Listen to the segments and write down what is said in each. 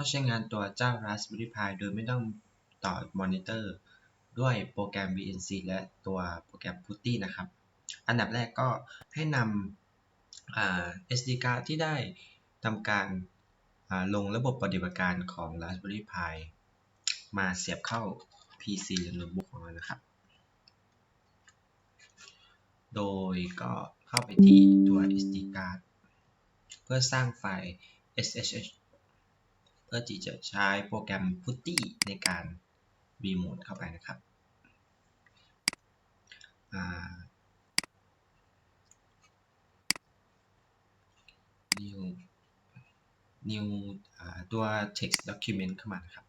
เข้าใช้งานตัวเจ้า Raspberry Pi โดยไม่ต้องต่อมอนิเตอร์ ด้วยโปรแกรม VNC และตัวโปรแกรม PuTTY นะครับ อันดับแรกก็ให้นำ SD card ที่ได้ทำการลงระบบปฏิบัติการของ Raspberry Pi มาเสียบเข้า PC หรือโน้ตบุ๊กของเรานะครับ โดยก็เข้าไปที่ตัว SD card เพื่อสร้างไฟล์ SSH เพื่อที่จะใช้โปรแกรม PuTTY ในการรีโมทเข้าไปนะครับ new new ตัว text document เข้ามานะครับ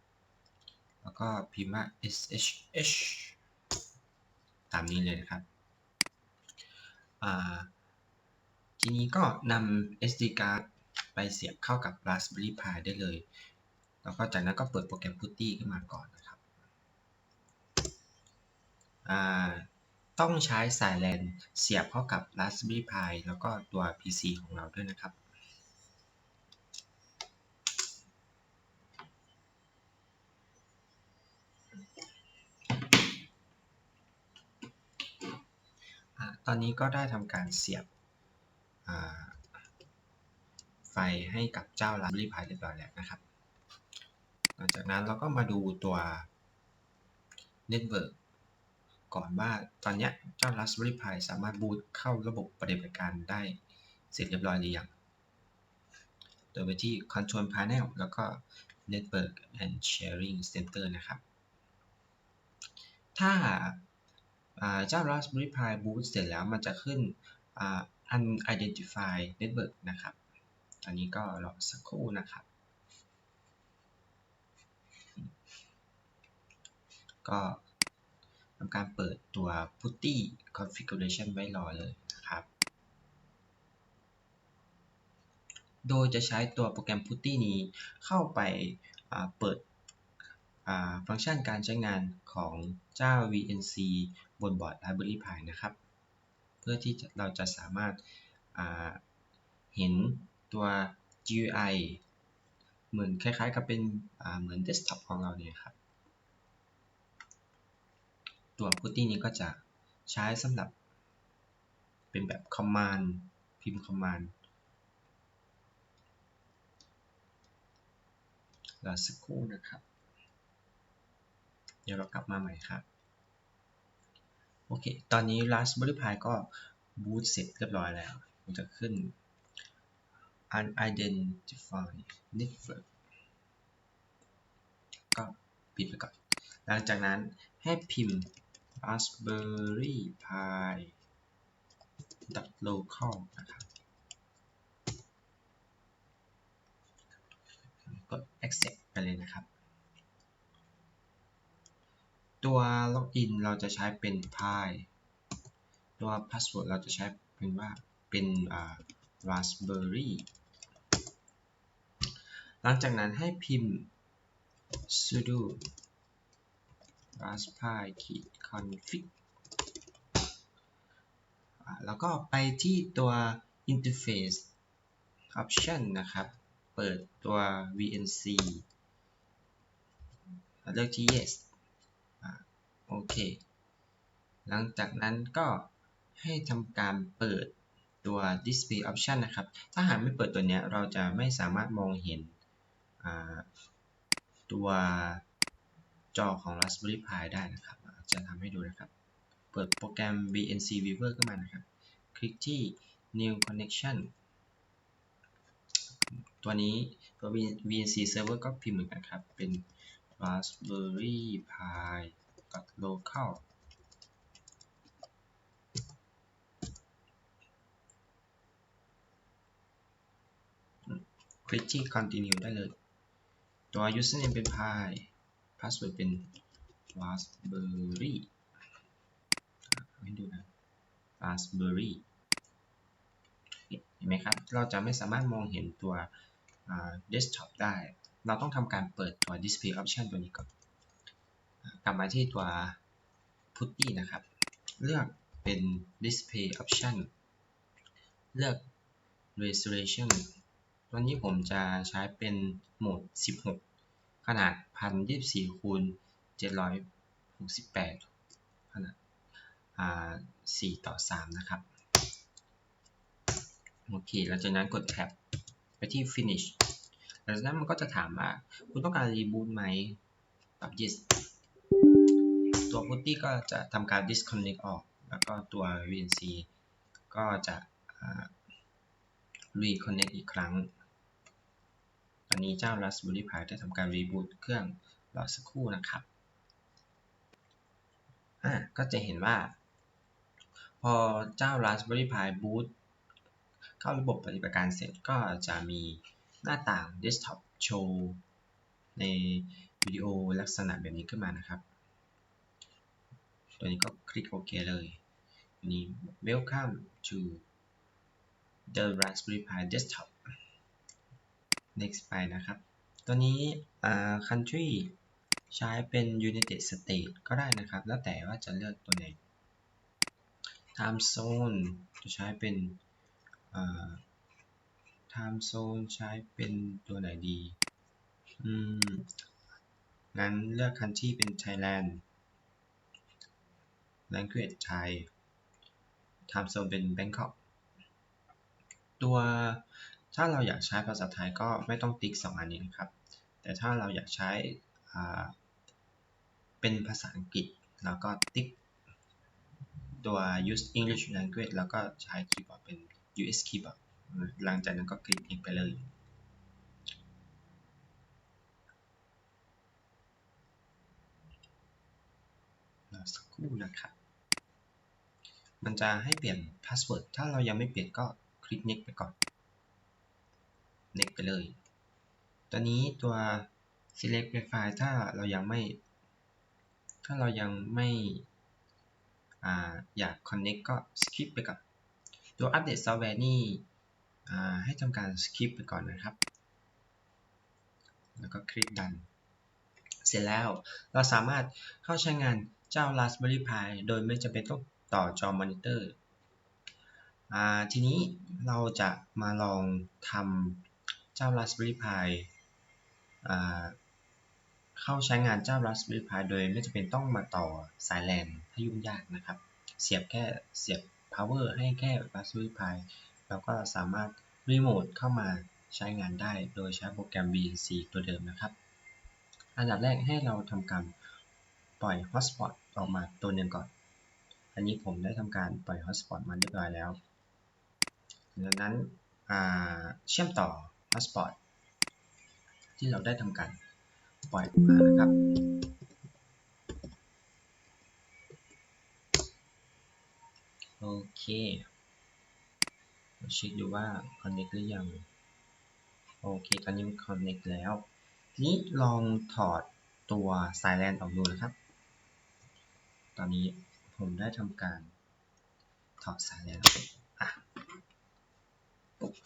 แล้วก็พิมพ์ว่า ssh ตามนี้เลยนะครับทีนี้ก็นำ SD card ไปเสียบเข้ากับ Raspberry Pi ได้เลย แล้วก็จากนั้นก็เปิดโปรแกรม PuTTY ขึ้นมาก่อนนะครับต้องใช้สายแลนเสียบเข้ากับ Raspberry Pi แล้วก็ตัว PC ของเราด้วยนะครับ ตอนนี้ก็ได้ทำการเสียบไฟให้กับเจ้า Raspberry Pi เรียบร้อยแล้วนะครับ ลังจากนั้นเราก็มาดูตัว Network ก่อนว่าตอนนี้เจ้า Raspberry Pi สามารถบูตเข้าระบบปฏิบัติการได้เสร็จเรียบร้อยหรือยัง โดยไปที่ Control Panel แล้วก็ Network and Sharing Center นะครับ ถ้าเจ้า Raspberry Pi boot เสร็จแล้วมันจะขึ้น unidentified network นะครับ อันนี้ก็รอสักครู่นะครับ ก็ทำการเปิดตัว PuTTY configuration ไว้รอเลยนะครับ โดยจะใช้ตัวโปรแกรม PuTTY นี้เข้าไปเปิดฟังก์ชันการใช้งานของเจ้า VNC บนบอร์ด Raspberry Pi นะครับ เพื่อที่เราจะสามารถเห็นตัว GUI เหมือนคล้ายๆกับเป็นเหมือนเดสก์ท็อปของเราเนี่ยครับ ตัว PuTTY นี้ก็จะใช้สำหรับ เป็นแบบ command พิมพ์ command รอสักครู่นะครับ เดี๋ยวเรากลับมาใหม่ครับ โอเค ตอนนี้ Raspberry Pi ก็บูตเสร็จเรียบร้อยแล้ว มันจะขึ้น unidentified network ก็ปิดไปก่อน หลังจากนั้นให้พิมพ์ raspberry pi local นะครับกด accept ไปเลยนะครับ ตัวล็อกอินเราจะใช้เป็น Pi ตัวพาสเวิร์ดเราจะใช้เป็นว่าเป็น Raspberry หลังจากนั้นให้พิมพ์ sudo raspberry config แล้วก็ไปที่ตัว interface option นะครับ เปิดตัว VNC เลือกที่ yes โอเค หลังจากนั้นก็ให้ทำการเปิดตัว display option นะครับ ถ้าหากไม่เปิดตัวนี้เราจะไม่สามารถมองเห็นตัว จอของ Raspberry Pi ได้นะครับ จะทำให้ดูนะครับ เปิดโปรแกรม VNC Viewer ขึ้นมานะครับ คลิกที่ New Connection ตัวนี้ตัว VNC Server ก็พิมพ์เหมือนกันครับ เป็น Raspberry Pi local คลิกที่ continue ได้เลย ตัว username เป็น pi password เป็น raspberry ให้ดูนะ raspberry เห็นไหมครับ เราจะไม่สามารถมองเห็นตัว desktop ได้ เราต้องทำการเปิดตัว display option ตัวนี้ก่อน กลับมาที่ตัว putty นะครับ เลือกเป็น display option เลือก resolution ตัวนี้ผมจะใช้เป็นโหมด 16 ขนาด1024คูณ768ขนาด4ต่อ3นะครับ โอเคหลังจากนั้นกดแท็บไปที่ finish หลังจากนั้นมันก็จะถามว่า คุณต้องการรีบูตไหมตอบ yes ตัว putty ก็จะทำการ disconnect ออก แล้วก็ตัว VNC ก็จะ reconnect อีกครั้ง อนนี้เจ้า Raspberry Pi ได้ทำการ reboot เครื่องรอสักครู่นะครับอ่าก็จะเห็นว่า พอเจ้า Raspberry Pi boot เข้าระบบปฏิบัติการเสร็จก็จะมีหน้าต่าง desktop โชว์ในวิดีโอลักษณะแบบนี้ขึ้นมานะครับ ตัวนี้ก็คลิกโอเคเลยตัวนี้ welcome to the Raspberry Pi desktop next ไปนะครับ ตัวนี้ country ใช้เป็น United States ก็ได้นะครับ แล้วแต่ว่าจะเลือกตัวไหน time zone จะใช้เป็น time zone ใช้เป็นตัวไหนดี อืม งั้นเลือก country เป็น Thailand language Thai time zone เป็น Bangkok ตัว ถ้าเราอยากใช้ภาษาไทยก็ไม่ต้องติ๊ก2อันนี้นะครับ แต่ถ้าเราอยากใช้เป็นภาษาอังกฤษแล้วก็ติ๊กตัว use English language แล้วก็ใช้คีย์บอร์ดเป็น US keyboard หลังจากนั้นก็คลิกอีกไปเลยรอสักครู่นะครับ มันจะให้เปลี่ยนพาสเวิร์ด ถ้าเรายังไม่เปลี่ยนก็คลิก next ไปก่อน next ไปเลย ตอนนี้ตัว select Wi-Fi ถ้าเรายังไม่ ถ้าเรายังไม่ออยาก connect ก็ skip ไปก่อน ตัวอัปเดตซอฟต์แวร์นี่ให้ทำการ skip ไปก่อนนะครับ แล้วก็คลิกดัน เสร็จแล้วเราสามารถเข้าใช้งานเจ้า Raspberry Pi โดยไม่จำเป็นต้องต่อจอมอนิเตอร์ทีนี้เราจะมาลองทำ เจ้า Raspberry Pi เข้าใช้งานเจ้า Raspberry Pi โดยไม่จำเป็นต้องมาต่อสายแลนให้ยุ่งยากนะครับ เสียบแค่เสียบ power ให้แค่ Raspberry Pi เราก็สามารถรีโมทเข้ามาใช้งานได้โดยใช้โปรแกรม VNC ตัวเดิมนะครับ อันดับแรกให้เราทำการปล่อย hotspot ออกมาตัวหนึ่งก่อน อันนี้ผมได้ทำการปล่อย hotspot มาเรียบร้อยแล้วดังนั้นเชื่อมต่อ hotspot ที่เราได้ทำการปล่อยออกมานะครับโอเคเช็คดูว่า connect หรือยัง โอเค ตอนนี้มัน connect แล้ว ทีนี้ลองถอดตัวสายแลนออกดูนะครับ ตอนนี้ผมได้ทำการถอดสายแลนอะ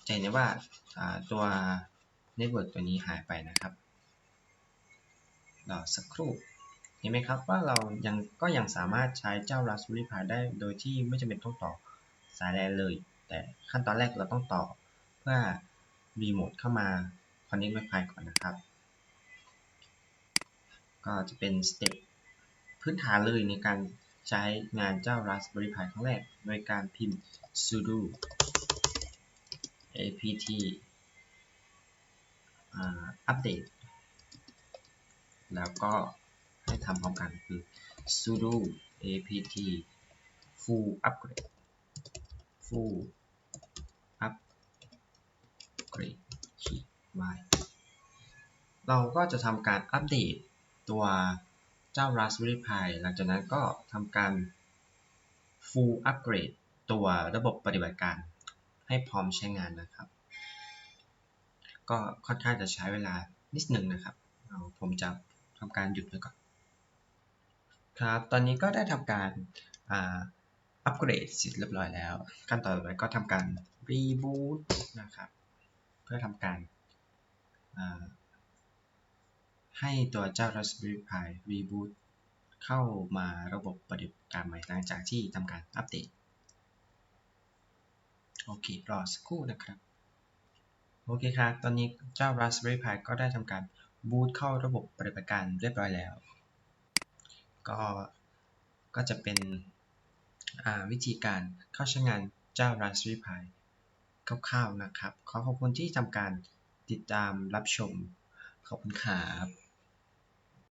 จะเห็นว่าตัวเน็ตเวิร์กตัวนี้หายไปนะครับรอสักครู่เห็นไหมครับว่าเรายังก็ยังสามารถใช้เจ้า Raspberry Pi ได้โดยที่ไม่จำเป็นต้องต่อสายแลนเลย แต่ขั้นตอนแรกเราต้องต่อเพื่อรีโมทเข้ามา Connect Wi-Fi ก่อนนะครับ ก็จะเป็นสเต็ปพื้นฐานเลยในการใช้งานเจ้า Raspberry Pi ครั้งแรก โดยการพิมพ์ sudo apt อัปเดต แล้วก็ให้ทำพร้อมกันคือ sudo apt full upgrade full upgrade ขีด y เราก็จะทำการอัปเดตตัวเจ้า Raspberry Pi หลังจากนั้นก็ทำการ full upgrade ตัวระบบปฏิบัติการ ให้พร้อมใช้งานนะครับ ก็ค่อนข้างจะใช้เวลานิดหนึ่งนะครับ ผมจะทำการหยุดไว้ก่อน ครับ ตอนนี้ก็ได้ทำการอัปเกรดเสร็จเรียบร้อยแล้ว ขั้นตอนต่อไปก็ทำการรีบูตนะครับ เพื่อทำการให้ตัวเจ้า Raspberry Pi Reboot เข้ามาระบบปฏิบัติการใหม่หลังจากที่ทำการอัปเดต โอเครอสักครู่นะครับ โอเคครับ ตอนนี้เจ้า Raspberry Pi ก็ได้ทำการบูตเข้าระบบปฏิบัติการเรียบร้อยแล้ว ก็ก็จะเป็นวิธีการเข้าใช้งานเจ้า Raspberry Pi คร่าวๆนะครับ ขอขอบคุณที่ทำการติดตามรับชม ขอบคุณครับ